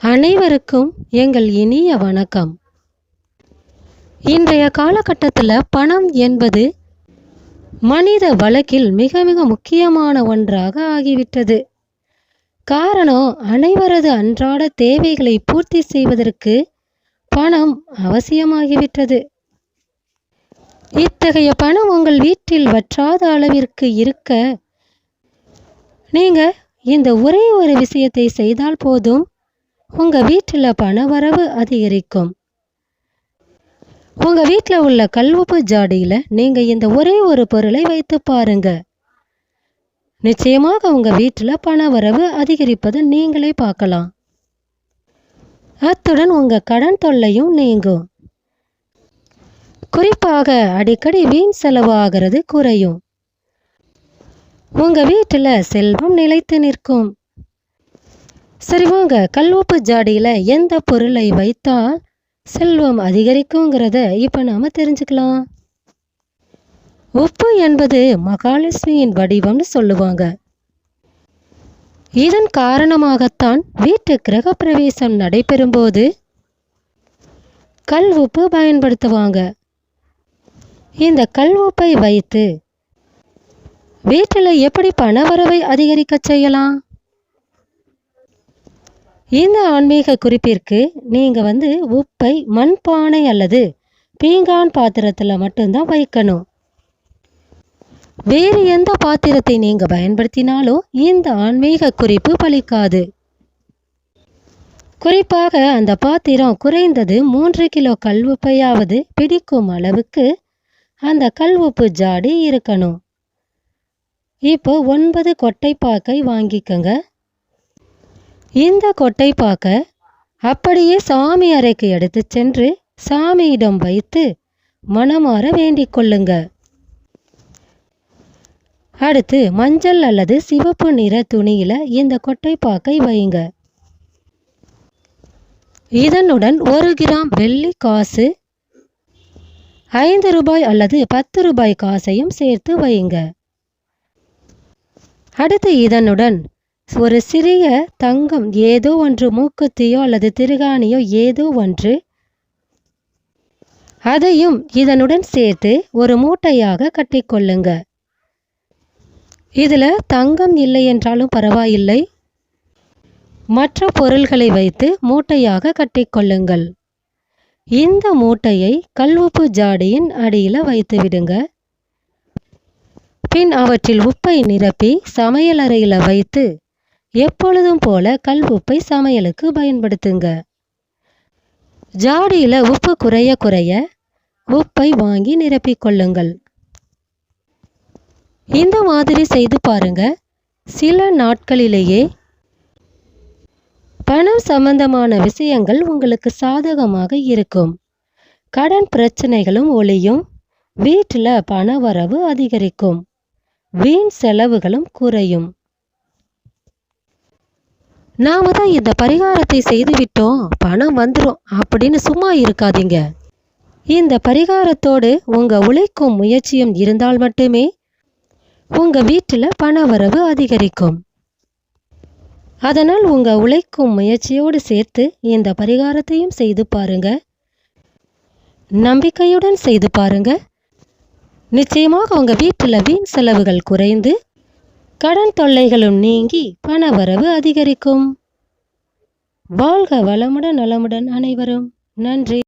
அனைவருக்கும் எங்கள் இனிய வணக்கம். இன்றைய காலகட்டத்தில் பணம் என்பது மனித வழக்கில் மிக மிக முக்கியமான ஒன்றாக ஆகிவிட்டது. காரணம் அனைவரது அன்றாட தேவைகளை பூர்த்தி செய்வதற்கு பணம் அவசியமாகிவிட்டது. இத்தகைய பணம் உங்கள் வீட்டில் வற்றாத அளவிற்கு இருக்க நீங்க இந்த ஒரே ஒரு விஷயத்தை செய்தால் போதும். உங்க வீட்டில் பணவரவு அதிகரிக்கும். உங்க வீட்டில் உள்ள கல்வப்பு ஜாடியில நீங்க இந்த ஒரே ஒரு பொருளை வைத்து பாருங்க. நிச்சயமாக உங்க வீட்டில் பணவரவு அதிகரிப்பதை நீங்களே பார்க்கலாம். அத்துடன் உங்க கடன் தொல்லையும் நீங்கும். குறிப்பாக அடிக்கடி வீண் செலவு ஆகிறது குறையும். உங்க வீட்டில் செல்வம் நிலைத்து நிற்கும். சரி வாங்க கல்வப்பு ஜாடியில் எந்த பொருளை வைத்தால் செல்வம் அதிகரிக்குங்கிறத இப்போ நாம் தெரிஞ்சுக்கலாம். உப்பு என்பது மகாலட்சுமியின் வடிவம்னு சொல்லுவாங்க. இதன் காரணமாகத்தான் வீட்டு கிரகப்பிரவேசம் நடைபெறும்போது கல் உப்பு பயன்படுத்துவாங்க. இந்த கல் உப்பை வைத்து வீட்டில் எப்படி பணவரவை அதிகரிக்க செய்யலாம்? இந்த ஆன்மீக குறிப்பிற்கு நீங்கள் வந்து உப்பை மண்பானை அல்லது பீங்கான் பாத்திரத்தில் மட்டும்தான் வைக்கணும். வேறு எந்த பாத்திரத்தை நீங்கள் பயன்படுத்தினாலும் இந்த ஆன்மீக குறிப்பு பலிக்காது. குறிப்பாக அந்த பாத்திரம் குறைந்தது மூன்று கிலோ கல்வுப்பையாவது பிடிக்கும் அளவுக்கு அந்த கல்வுப்பு ஜாடி இருக்கணும். இப்போ ஒன்பது கொட்டைப்பாக்கை வாங்கிக்கங்க. இந்த கொட்டைப்பாக்க அப்படியே சாமி அறைக்கு எடுத்து சென்று சாமியிடம் வைத்து மனமாற வேண்டிக் கொள்ளுங்க. அடுத்து மஞ்சள் அல்லது சிவப்பு நிற துணியில இந்த கொட்டைப்பாக்கை வைங்க இதனுடன் ஒரு கிராம் வெள்ளி காசு ஐந்து ரூபாய் அல்லது பத்து ரூபாய் காசையும் சேர்த்து வையுங்க. அடுத்து இதனுடன் ஒரு சிறிய தங்கம் ஏதோ ஒன்று மூக்குத்தியோ அல்லது திருகாணியோ ஏதோ ஒன்று. அதையும் இதனுடன் சேர்த்து ஒரு மூட்டையாக கட்டிக்கொள்ளுங்க இதில் தங்கம் இல்லை என்றாலும் பரவாயில்லை. மற்ற பொருள்களை வைத்து மூட்டையாக கட்டிக்கொள்ளுங்கள் இந்த மூட்டையை கல்வுப்பு ஜாடியின் அடியில் வைத்து விடுங்க. பின் அவற்றில் உப்பை நிரப்பி சமையலறையில் வைத்து எப்பொழுதும் போல கல் உப்பை சமையலுக்கு பயன்படுத்துங்க. ஜாடியில் உப்பு குறைய குறைய உப்பை வாங்கி நிரப்பிக் கொள்ளுங்கள். இந்த மாதிரி செய்து பாருங்க. சில நாட்களிலேயே பணம் சம்பந்தமான விஷயங்கள் உங்களுக்கு சாதகமாக இருக்கும். கடன் பிரச்சனைகளும் ஒளியும் வீட்டில் பண வரவு அதிகரிக்கும். வீண் செலவுகளும் குறையும். நாம தான் இந்த பரிகாரத்தை செய்துவிட்டோம். பணம் வந்துடும் அப்படின்னு சும்மா இருக்காதீங்க. இந்த பரிகாரத்தோடு உங்க உழைக்கும் முயற்சியும் இருந்தால் மட்டுமே உங்க வீட்டில் பண வரவு அதிகரிக்கும். அதனால் உங்க உழைக்கும் முயற்சியோடு சேர்த்து இந்த பரிகாரத்தையும் செய்து பாருங்க. நம்பிக்கையுடன் செய்து பாருங்க. நிச்சயமாக உங்க வீட்டில் வீண் செலவுகள் குறைந்து கடன் தொல்லைகளும் நீங்கி பணவரவு அதிகரிக்கும். வாழ்க வளமுடன் நலமுடன் அனைவரும். நன்றி.